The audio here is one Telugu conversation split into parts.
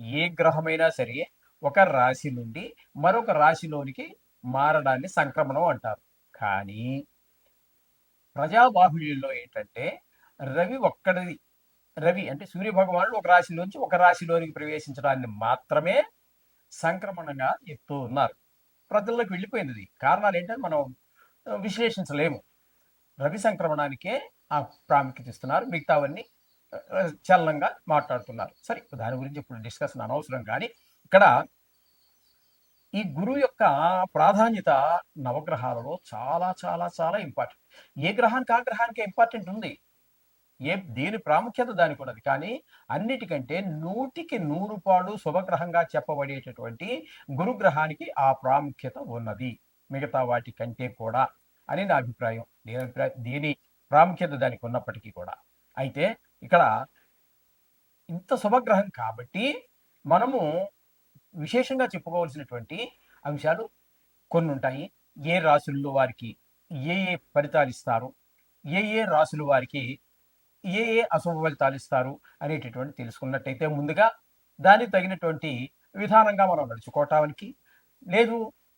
ఏ గ్రహమైనా సరే ఒక రాశి నుండి మరొక రాశిలోనికి మారడాన్ని సంక్రమణం అంటారు. కానీ ప్రజాబాహుళ్యంలో ఏంటంటే రవి ఒక్కడిది. రవి అంటే సూర్య భగవానుడు ఒక రాశిలోంచి ఒక రాశిలోనికి ప్రవేశించడాన్ని మాత్రమే సంక్రమణంగా చెప్తూ ఉన్నారు. ప్రజల్లోకి వెళ్ళిపోయింది కారణాలు ఏంటంటే మనం విశ్లేషించలేము. రవి సంక్రమణానికే ఆ ప్రాముఖ్యత ఇస్తున్నారు. మిగతావన్నీ చలనంగా మాట్లాడుతున్నారు. సరే దాని గురించి ఇప్పుడు డిస్కషన్ అనవసరం కానీ ఇక్కడ ఈ గురువు యొక్క ప్రాధాన్యత నవగ్రహాలలో చాలా చాలా చాలా ఇంపార్టెంట్ ఏ గ్రహానికి ఆ గ్రహానికి ఇంపార్టెంట్ ఉంది? ఏ దేని ప్రాముఖ్యత దానికి ఉన్నది? కానీ అన్నిటికంటే నూటికి నూరు పాడు శుభగ్రహంగా చెప్పబడేటటువంటి గురుగ్రహానికి ఆ ప్రాముఖ్యత ఉన్నది. మిగతా వాటి కంటే కూడా అని నా అభిప్రాయం. దేని అభిప్రాయం దేని ప్రాముఖ్యత దానికి ఉన్నప్పటికీ కూడా. అయితే ఇక్కడ ఇంత శుభగ్రహం కాబట్టి మనము విశేషంగా చెప్పుకోవాల్సినటువంటి అంశాలు కొన్ని ఉంటాయి. ఏ రాసుల్లో వారికి ఏ ఏ ఫలితాలు ఇస్తారు? ఏ ఏ రాసులు వారికి ఏ ఏ అశుభ ఫలితాలు ఇస్తారు అనేటటువంటి తెలుసుకున్నట్టయితే ముందుగా దానికి తగినటువంటి విధానంగా మనం నడుచుకోవటానికి లేదు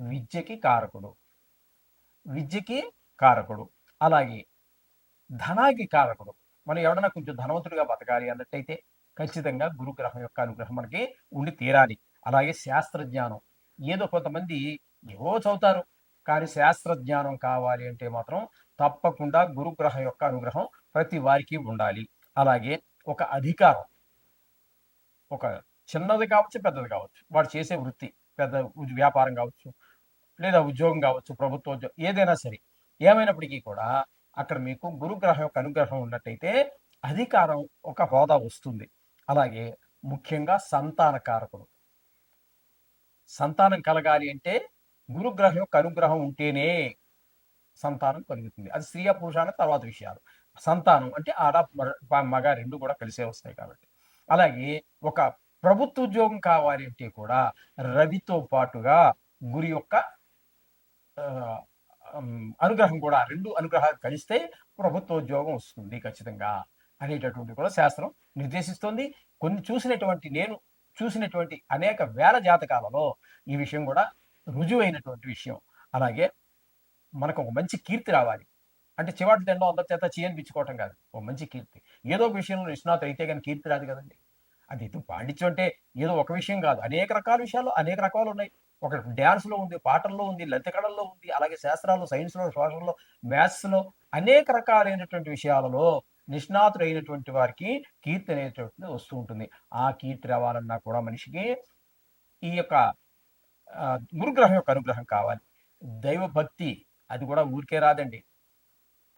విద్యకి కారకుడు. విద్యకి కారకుడు. అలాగే ధనానికి కారకుడు. మనం ఎవడన్నా కొంచెం ధనవంతుడిగా బతకాలి అన్నట్టయితే ఖచ్చితంగా గురుగ్రహం యొక్క అనుగ్రహం మనకి ఉండి తీరాలి. అలాగే శాస్త్రజ్ఞానం. ఏదో కొంతమంది ఏవో చదువుతారు. కానీ శాస్త్రజ్ఞానం కావాలి అంటే మాత్రం తప్పకుండా గురుగ్రహం యొక్క అనుగ్రహం ప్రతి వారికి ఉండాలి. అలాగే ఒక అధికారం. ఒక చిన్నది కావచ్చు పెద్దది కావచ్చు. వాడు చేసే వృత్తి పెద్ద వ్యాపారం కావచ్చు లేదా ఉద్యోగం కావచ్చు ప్రభుత్వ ఉద్యోగం ఏదైనా సరే ఏమైనప్పటికీ కూడా అక్కడ మీకు గురుగ్రహం యొక్క అనుగ్రహం ఉన్నట్టయితే అధికారం ఒక హోదా వస్తుంది. అలాగే ముఖ్యంగా సంతాన కారకుడు. సంతానం కలగాలి అంటే గురుగ్రహం యొక్క అనుగ్రహం ఉంటేనే సంతానం కలుగుతుంది. అది స్త్రీ పురుషాన తర్వాత విషయాలు. సంతానం అంటే ఆడ మగ- మగ రెండు కూడా కలిసే వస్తాయి కాబట్టి. అలాగే ఒక ప్రభుత్వ ఉద్యోగం కావాలి అంటే కూడా రవితో పాటుగా గురి యొక్క అనుగ్రహం కూడా రెండు అనుగ్రహాలు కలిస్తే ప్రభుత్వ ఉద్యోగం వస్తుంది ఖచ్చితంగా అనేటటువంటి కూడా శాస్త్రం నిర్దేశిస్తోంది. కొన్ని చూసినటువంటి నేను చూసినటువంటి అనేక వేల జాతకాలలో ఈ విషయం కూడా రుజువైనటువంటి విషయం. అలాగే మనకు ఒక మంచి కీర్తి రావాలి. అంటే చివాటి దండం అందరి చేత చేయనిపించుకోవటం కాదు. ఒక మంచి కీర్తి. ఏదో ఒక విషయంలో నిష్ణాత అయితే కానీ కీర్తి రాదు కదండి. అది ఇది పాండిత్యం అంటే ఏదో ఒక విషయం కాదు. అనేక రకాల విషయాలు అనేక రకాలు ఉన్నాయి. ఒక డ్యాన్స్లో ఉంది పాటల్లో ఉంది లలిత ఉంది అలాగే శాస్త్రాల్లో సైన్స్లో సోషల్లో మ్యాథ్స్లో అనేక రకాలైనటువంటి విషయాలలో నిష్ణాతుడైనటువంటి వారికి కీర్తి అనేటువంటిది వస్తూ ఉంటుంది. ఆ కీర్తి రావాలన్నా కూడా మనిషికి ఈ యొక్క గురుగ్రహం యొక్క అనుగ్రహం కావాలి. దైవ భక్తి అది కూడా ఊరికే రాదండి.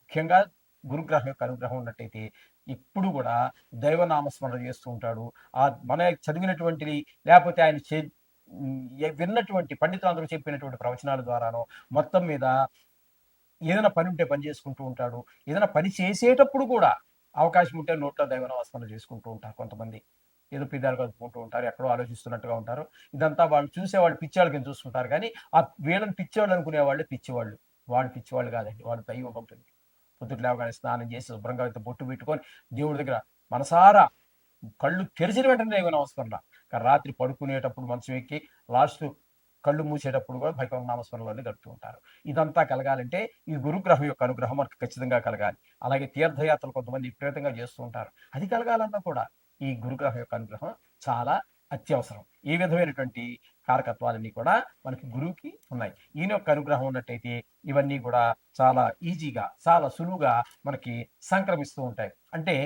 ముఖ్యంగా గురుగ్రహం యొక్క అనుగ్రహం ఉన్నట్టయితే ఇప్పుడు కూడా దైవనామస్మరణ చేస్తూ ఉంటాడు. ఆ మన చదివినటువంటిది లేకపోతే ఆయన చే- విన్నటువంటి పండితులందరూ చెప్పినటువంటి ప్రవచనాల ద్వారానో మొత్తం మీద ఏదైనా పని ఉంటే పని చేసుకుంటూ ఉంటాడు. ఏదైనా పని చేసేటప్పుడు కూడా అవకాశం ఉంటే నోట్లో దైవనామస్మరణ చేసుకుంటూ ఉంటారు కొంతమంది. ఏదో పిదాలు కలుపుకుంటూ ఉంటారు ఎక్కడో ఆలోచిస్తున్నట్టుగా ఉంటారు. ఇదంతా వాళ్ళు చూసేవాళ్ళు పిచ్చేవాళ్ళకి చూస్తుంటారు కానీ ఆ వీళ్ళని పిచ్చేవాళ్ళు అనుకునే వాళ్ళు పిచ్చివాళ్ళు. వాళ్ళు పిచ్చివాళ్ళు కాదండి వాళ్ళు దైవం ఉంటుంది పొద్దుట లేవగానే స్నానం చేసి శుభ్రంగా బొట్టు పెట్టుకొని దేవుడి దగ్గర మనసారా కళ్ళు తెరిచిన వెంటనే దైవ నమస్మరణ రాత్రి పడుకునేటప్పుడు మంచం ఎక్కి లాస్ట్ కళ్ళు మూసేటప్పుడు కూడా భగవన్ నామస్మరణలోనే గడుపుతూ ఉంటారు. ఇదంతా కలగాలంటే ఈ గురుగ్రహం యొక్క అనుగ్రహం మనకు ఖచ్చితంగా కలగాలి. అలాగే తీర్థయాత్రలు కొంతమంది విపరీతంగా చేస్తూ ఉంటారు. అది కలగాలన్నా కూడా ఈ గురుగ్రహం యొక్క అనుగ్రహం చాలా అత్యవసరం. ఈ విధమైనటువంటి కారకత్వాలన్నీ కూడా మనకి గురువుకి ఉన్నాయి. ఈయన యొక్క అనుగ్రహం ఉన్నట్టయితే ఇవన్నీ కూడా చాలా ఈజీగా చాలా సులువుగా మనకి సంక్రమిస్తూ ఉంటాయి. అంటే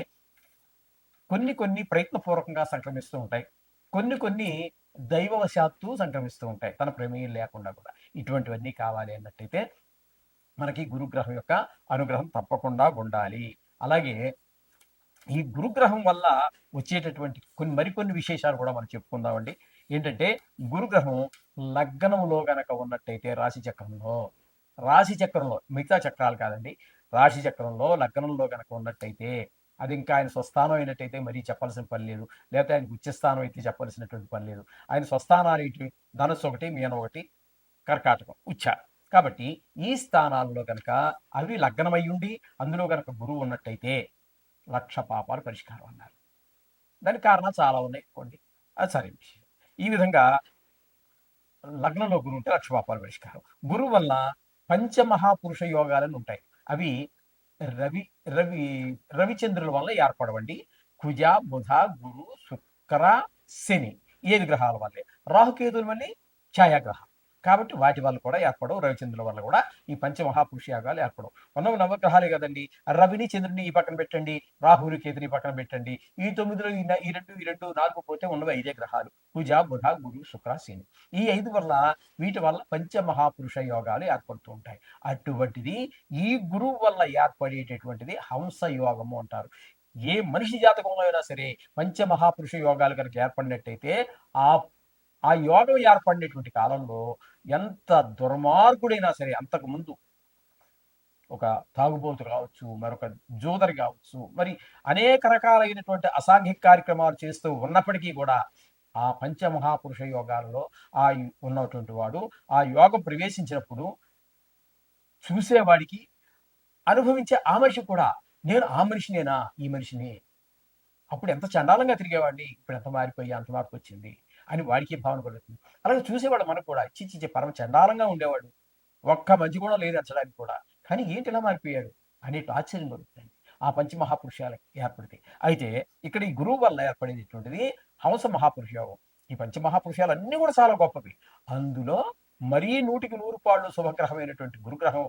కొన్ని కొన్ని ప్రయత్నపూర్వకంగా సంక్రమిస్తూ ఉంటాయి. కొన్ని కొన్ని దైవవశాత్తు సంక్రమిస్తూ ఉంటాయి. తన ప్రమేయం లేకుండా కూడా. ఇటువంటివన్నీ కావాలి అన్నట్టయితే మనకి గురుగ్రహం యొక్క అనుగ్రహం తప్పకుండా ఉండాలి. అలాగే ఈ గురుగ్రహం వల్ల వచ్చేటటువంటి కొన్ని మరికొన్ని విశేషాలు కూడా మనం చెప్పుకుందామండి. ఏంటంటే గురుగ్రహం లగ్నంలో గనక ఉన్నట్టయితే రాశి చక్రంలో రాశి చక్రంలో మిగతా చక్రాలు కాదండి. రాశి చక్రంలో లగ్నంలో గనక ఉన్నట్టయితే అది ఇంకా ఆయన స్వస్థానం అయినట్టయితే మరీ చెప్పాల్సిన పని లేదు. లేకపోతే ఆయనకు ఉచ్చస్థానం అయితే చెప్పాల్సినటువంటి పని లేదు. ఆయన స్వస్థానాలు ఏంటి? ధనస్సు ఒకటి మీన ఒకటి కర్కాటకం ఉచ్చ. కాబట్టి ఈ స్థానాల్లో కనుక అవి లగ్నమై ఉండి అందులో కనుక గురువు ఉన్నట్టయితే లక్ష పాపాలు పరిష్కారం అన్నారు. దానికి కారణాలు చాలా ఉన్నాయి కొన్ని అది సరే విషయం. ఈ విధంగా లగ్నంలో గురువు ఉంటే లక్ష పాపాలు పరిష్కారం. గురువు వల్ల పంచమహాపురుష యోగాలను ఉంటాయి. అవి రవి రవి రవిచంద్రుల వల్ల ఏర్పడవండి. కుజ బుధ గురు శుక్ర శని. ఏడు గ్రహాల వల్లే? రాహుకేతుల వల్లే? ఛాయాగ్రహం. కాబట్టి వాటి వల్ల కూడా ఏర్పడవు రవిచంద్రుల వల్ల కూడా. ఈ పంచమహాపురుష యాగాలు ఏర్పడవు. మనం నవగ్రహాలే కదండి. రవిని చంద్రుని ఈ పక్కన పెట్టండి రాహుని కేతుని పక్కన పెట్టండి. ఈ తొమ్మిదిలో ఈ ఈ రెండు ఈ రెండు నాలుగు పోతే ఉన్నవి ఐదే గ్రహాలు. కుజ బుధ గురు శుక్ర శని. ఈ ఐదు వల్ల వీటి వల్ల పంచమహాపురుష యోగాలు ఏర్పడుతూ ఉంటాయి. అటువంటిది ఈ గురువు వల్ల ఏర్పడేటటువంటిది హంస యోగము అంటారు. ఏ మనిషి జాతకంలో అయినా సరే పంచమహాపురుష యోగాలు కనుక ఏర్పడినట్టయితే ఆ ఆ యోగం ఏర్పడినటువంటి కాలంలో ఎంత దుర్మార్గుడైనా సరే అంతకు ముందు ఒక తాగుబోతు కావచ్చు మరొక జోదరి కావచ్చు మరి అనేక రకాలైనటువంటి అసాంఘిక కార్యక్రమాలు చేస్తూ ఉన్నప్పటికీ కూడా ఆ పంచమహాపురుష యోగాలలో ఆ ఉన్నటువంటి వాడు ఆ యోగం ప్రవేశించినప్పుడు చూసేవాడికి అనుభవించే ఆ మనిషి కూడా నేను ఆ మనిషినేనా? ఈ మనిషిని? అప్పుడు ఎంత చండాలంగా తిరిగేవాడిని ఇప్పుడు ఎంత మారిపోయి అంత మార్పు వచ్చింది? అని వాడికి భావన కలుగుతుంది? అలాగే చూసేవాడు మనకు కూడా చిచ్చి పరమ చండాలంగా ఉండేవాడు. ఒక్క మంచి కూడా లేదు అంచడానికి కూడా. కానీ ఏంటి ఇలా మారిపోయాడు? అనేటు ఆశ్చర్యం కలుగుతుంది. ఆ పంచమహాపురుషాలకి ఏర్పడితే. అయితే ఇక్కడ ఈ గురువు వల్ల ఏర్పడేటటువంటిది హంస మహాపురుషయోగం. ఈ పంచమహాపురుషాలు అన్నీ కూడా చాలా గొప్పవి. అందులో మరీ నూటికి నూరు పాళ్ళు శుభగ్రహమైనటువంటి గురుగ్రహం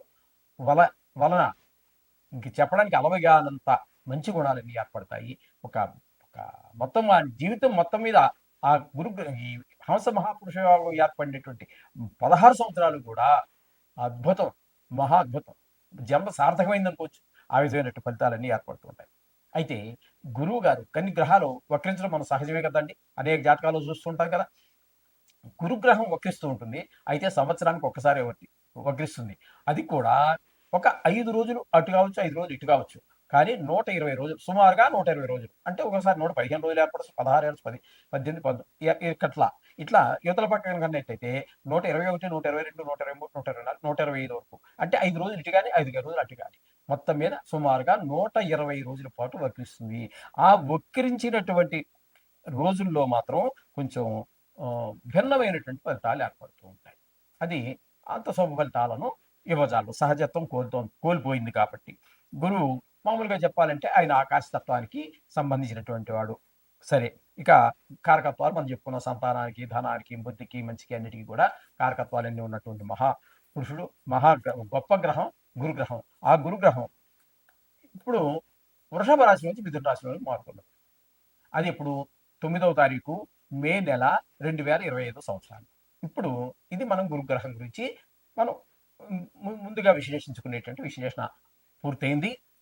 వల వలన ఇంక చెప్పడానికి అలవగానంత మంచి గుణాలన్నీ ఏర్పడతాయి. ఒక ఒక మొత్తం ఆ జీవితం మొత్తం మీద ఆ గురు ఈ హంస మహాపురుష ఏర్పడినటువంటి పదహారు సంవత్సరాలు కూడా అద్భుతం మహా అద్భుతం. జన్మ సార్థకమైంది అనుకోవచ్చు. ఆ విధమైనటువంటి ఫలితాలన్నీ ఏర్పడుతూ ఉంటాయి. అయితే గురువు గారు కొన్ని గ్రహాలు వక్రించడం మనం సహజమే కదండి. అనేక జాతకాలు చూస్తుంటాం కదా. గురుగ్రహం వక్రిస్తూ ఉంటుంది. అయితే సంవత్సరానికి ఒక్కసారి వక్రిస్తుంది. అది కూడా ఒక ఐదు రోజులు అటు కావచ్చు ఐదు రోజులు ఇటు కావచ్చు. కానీ నూట ఇరవై రోజులు సుమారుగా నూట ఇరవై రోజులు. అంటే ఒకసారి నూట పదిహేను రోజులు ఏర్పడచ్చు పదహారు ఏళ్ళు పది పద్దెనిమిది పంతొమ్మిది ఇట్లా ఇట్లా యువతల పక్కన కన్నట్టయితే నూట ఇరవై ఒకటి నూట ఇరవై రెండు నూట ఇరవై మూడు నూట ఇరవై నాలుగు నూట ఇరవై ఐదు వరకు. అంటే ఐదు రోజులు ఇటు కానీ ఐదు రోజులు అటు కానీ. మొత్తం మీద సుమారుగా నూట ఇరవై రోజుల పాటు వక్రిస్తుంది ఆ వక్రించినటువంటి రోజుల్లో మాత్రం కొంచెం భిన్నమైనటువంటి ఫలితాలు ఏర్పడుతూ ఉంటాయి. అది అంత శుభ ఫలితాలను ఇవ్వజాలు సహజత్వం కోల్తో కోల్పోయింది కాబట్టి. గురువు మామూలుగా చెప్పాలంటే ఆయన ఆకాశతత్వానికి సంబంధించినటువంటి వాడు. సరే ఇక కారకత్వాలు మనం చెప్పుకున్న. సంతానానికి ధనానికి బుద్ధికి మంచికి అన్నిటికీ కూడా కారకత్వాలన్నీ ఉన్నటువంటి మహా పురుషుడు మహా గొప్ప గ్రహం గురుగ్రహం. ఆ గురుగ్రహం ఇప్పుడు వృషభ రాశి నుంచి మిథున రాశిలోకి మారుతున్నది అది ఇప్పుడు తొమ్మిదవ తారీఖు మే నెల రెండు వేల ఇరవై ఐదో సంవత్సరాలు. ఇప్పుడు ఇది మనం గురుగ్రహం గురించి మనం ముందుగా విశ్లేషించుకునేటువంటి విశ్లేషణ పూర్తయింది.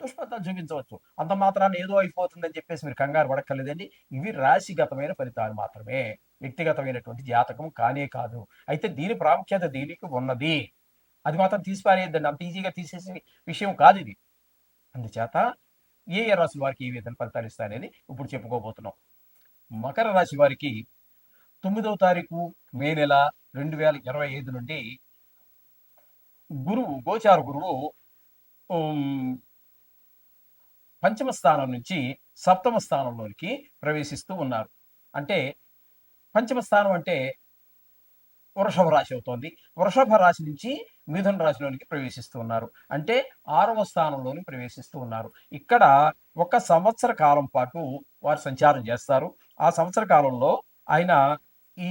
దుష్ఫలితాలు చూపించవచ్చు అంత మాత్రాన్ని ఏదో అయిపోతుందని చెప్పేసి మీరు కంగారు పడక్కర్లేదండి. ఇవి రాశిగతమైన ఫలితాలు మాత్రమే. వ్యక్తిగతమైనటువంటి జాతకం కానే కాదు. అయితే దీని ప్రాముఖ్యత దీనికి ఉన్నది. అది మాత్రం తీసిపారేయద్దండి. అంత ఈజీగా తీసేసే విషయం కాదు ఇది. అందుచేత ఏ ఏ రాశి వారికి ఏ విధంగా ఫలితాలు ఇస్తాయనేది ఇప్పుడు చెప్పుకోబోతున్నాం. మకర రాశి వారికి తొమ్మిదవ తారీఖు మే నెల రెండు వేల ఇరవై ఐదు నుండి గురువు గోచార గురువు పంచమ స్థానం నుంచి సప్తమ స్థానంలోనికి ప్రవేశిస్తూ ఉన్నారు. అంటే పంచమ స్థానం అంటే వృషభ రాశి అవుతోంది. వృషభ రాశి నుంచి మిథున రాశిలోనికి ప్రవేశిస్తూ ఉన్నారు. అంటే ఆరవ స్థానంలోని ప్రవేశిస్తూ ఉన్నారు. ఇక్కడ ఒక సంవత్సర కాలం పాటు వారు సంచారం చేస్తారు. ఆ సంవత్సర కాలంలో ఆయన ఈ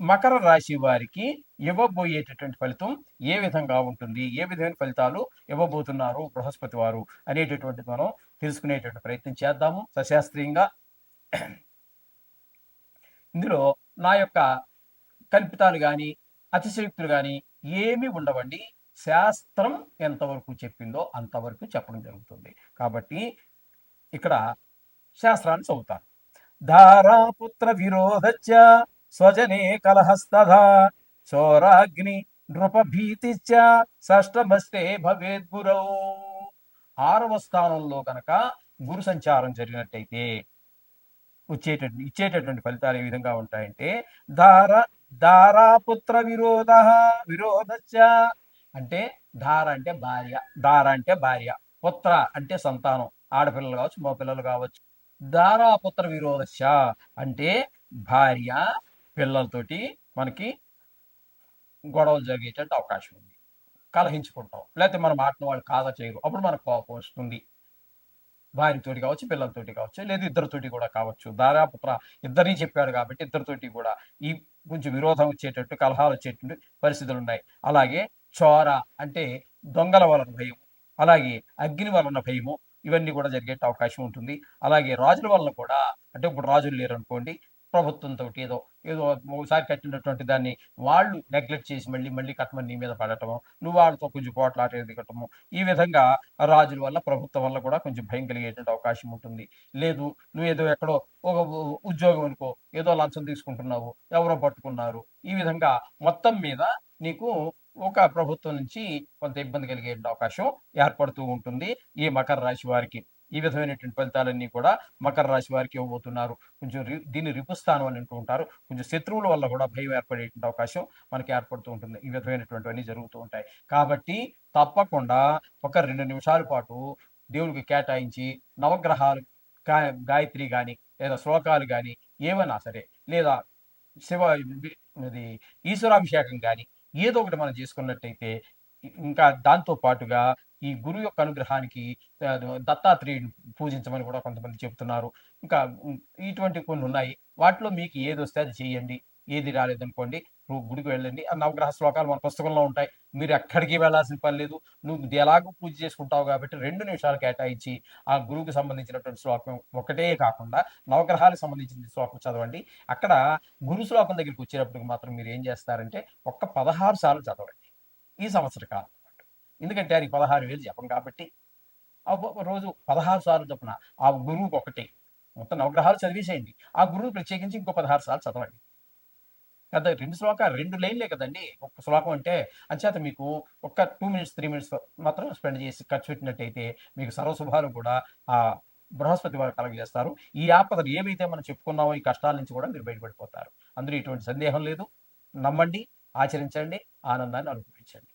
మకర రాశి వారికి ఇవ్వబోయేటటువంటి ఫలితం ఏ విధంగా ఉంటుంది? ఏ విధమైన ఫలితాలు ఇవ్వబోతున్నారు బృహస్పతి వారు అనేటటువంటిది మనం తెలుసుకునేటువంటి ప్రయత్నం చేద్దాము. సశాస్త్రీయంగా ఇందులో నా యొక్క కల్పితాలు కానీ అతిశయోక్తులు కానీ ఏమి ఉండవండి. శాస్త్రం ఎంతవరకు చెప్పిందో అంతవరకు చెప్పడం జరుగుతుంది. కాబట్టి ఇక్కడ శాస్త్రాన్ని చదువుతాను. ధారాపుత్ర విరోధచ్చ స్వజనే కలహస్తథా చోరాగ్ని నృపభీతిచ్చ షష్టమస్తే భవేద్గురౌ ఆరవ స్థానంలో కనుక గురు సంచారం జరిగినట్టయితే వచ్చేటటువంటి ఇచ్చేటటువంటి ఫలితాలు ఏ విధంగా ఉంటాయంటే ధార ధారాపుత్ర విరోధ విరోధచ్చ అంటే ధార అంటే భార్య ధార అంటే భార్య పుత్ర అంటే సంతానం ఆడపిల్లలు కావచ్చు మా పిల్లలు కావచ్చు. ధారాపుత్ర విరోధశ అంటే భార్య పిల్లలతోటి మనకి గొడవలు జరిగేటట్టు అవకాశం ఉంది. కలహించుకుంటాం. లేకపోతే మన మాటను వాళ్ళు కాదా చేయరు. అప్పుడు మనకు కోపం వస్తుంది. భార్యతోటి కావచ్చు పిల్లలతోటి కావచ్చు లేదా ఇద్దరితోటి కూడా కావచ్చు. దాదాపు ఇద్దరిని చెప్పాడు కాబట్టి ఇద్దరితోటి కూడా ఈ కొంచెం విరోధం వచ్చేటట్టు కలహాలు వచ్చేటట్టు పరిస్థితులు ఉన్నాయి. అలాగే చోర అంటే దొంగల వలన భయం అలాగే అగ్ని వలన భయము ఇవన్నీ కూడా జరిగే అవకాశం ఉంటుంది. అలాగే రాజుల వలన కూడా అంటే ఇప్పుడు రాజులు లేరు అనుకోండి ప్రభుత్వంతో ఏదో ఏదో ఒకసారి కట్టినటువంటి దాన్ని వాళ్ళు నెగ్లెక్ట్ చేసి మళ్ళీ మళ్ళీ కట్టమని నీ మీద పడటము నువ్వు వాళ్ళతో కొంచెం పోట్లాట ఎదగటము ఈ విధంగా రాజుల వల్ల ప్రభుత్వం వల్ల కూడా కొంచెం భయం కలిగేటువంటి అవకాశం ఉంటుంది. లేదు నువ్వు ఏదో ఎక్కడో ఒక ఉద్యోగం అనుకో ఏదో లంచం తీసుకుంటున్నావు ఎవరో పట్టుకున్నారు. ఈ విధంగా మొత్తం మీద నీకు ఒక ప్రభుత్వం నుంచి కొంత ఇబ్బంది కలిగే అవకాశం ఏర్పడుతూ ఉంటుంది. ఈ మకర రాశి వారికి. ఈ విధమైనటువంటి ఫలితాలన్నీ కూడా మకర రాశి వారికి ఇవ్వబోతున్నారు. కొంచెం రి- దీన్ని రిపుస్థానం అని అంటూ ఉంటారు. కొంచెం శత్రువుల వల్ల కూడా భయం ఏర్పడేటువంటి అవకాశం మనకి ఏర్పడుతూ ఉంటుంది. ఈ విధమైనటువంటివన్నీ జరుగుతూ ఉంటాయి. కాబట్టి తప్పకుండా ఒక రెండు నిమిషాల పాటు దేవుడికి కేటాయించి నవగ్రహాలు గా- గాయత్రి కానీ లేదా శ్లోకాలు కానీ ఏమైనా సరే లేదా శివ ఇది ఈశ్వరాభిషేకం కానీ ఏదో ఒకటి మనం చేసుకున్నట్టయితే ఇంకా దాంతో పాటుగా ఈ గురువు యొక్క అనుగ్రహానికి ఆ, పూజించమని కూడా కొంతమంది చెప్తున్నారు ఇంకా ఇటువంటి కొన్ని ఉన్నాయి. వాటిలో మీకు ఏది వస్తే అది చేయండి. ఏది రాలేదనుకోండి నువ్వు గుడికి వెళ్ళండి. ఆ నవగ్రహ శ్లోకాలు మన పుస్తకంలో ఉంటాయి. మీరు ఎక్కడికి వెళ్ళాల్సిన పని లేదు. నువ్వు ఎలాగో పూజ చేసుకుంటావు కాబట్టి రెండు నిమిషాలు కేటాయించి ఆ గురువుకి సంబంధించినటువంటి శ్లోకం ఒకటే కాకుండా నవగ్రహాలకు సంబంధించిన శ్లోకం చదవండి. అక్కడ గురు శ్లోకం దగ్గరికి వచ్చేటప్పటికి మాత్రం మీరు ఏం చేస్తారంటే ఒక్క పదహారు సార్లు చదవండి. ఈ సంవత్సర కాలం ఎందుకంటే ఆయనకి పదహారు వేలు జపం కాబట్టి. రోజు పదహారు సార్లు చొప్పున ఆ గురువుకి ఒకటి. మొత్తం నవగ్రహాలు చదివేసేయండి. ఆ గురువు ప్రత్యేకించి ఇంకో పదహారు సార్లు చదవండి. కదా రెండు శ్లోకాలు రెండు లైన్లే కదండి. ఒక్క శ్లోకం అంటే అంచేత మీకు ఒక్క టూ మినిట్స్ త్రీ మినిట్స్ మాత్రం స్పెండ్ చేసి ఖర్చు పెట్టినట్టయితే మీకు సర్వశుభాలు కూడా ఆ బృహస్పతి వారు కలగజేస్తారు. ఈ ఆపదలు ఏవైతే మనం చెప్పుకున్నామో ఈ కష్టాల నుంచి కూడా మీరు బయటపడిపోతారు. అందులో ఎటువంటి సందేహం లేదు. నమ్మండి ఆచరించండి ఆనందాన్ని అనుభవించండి.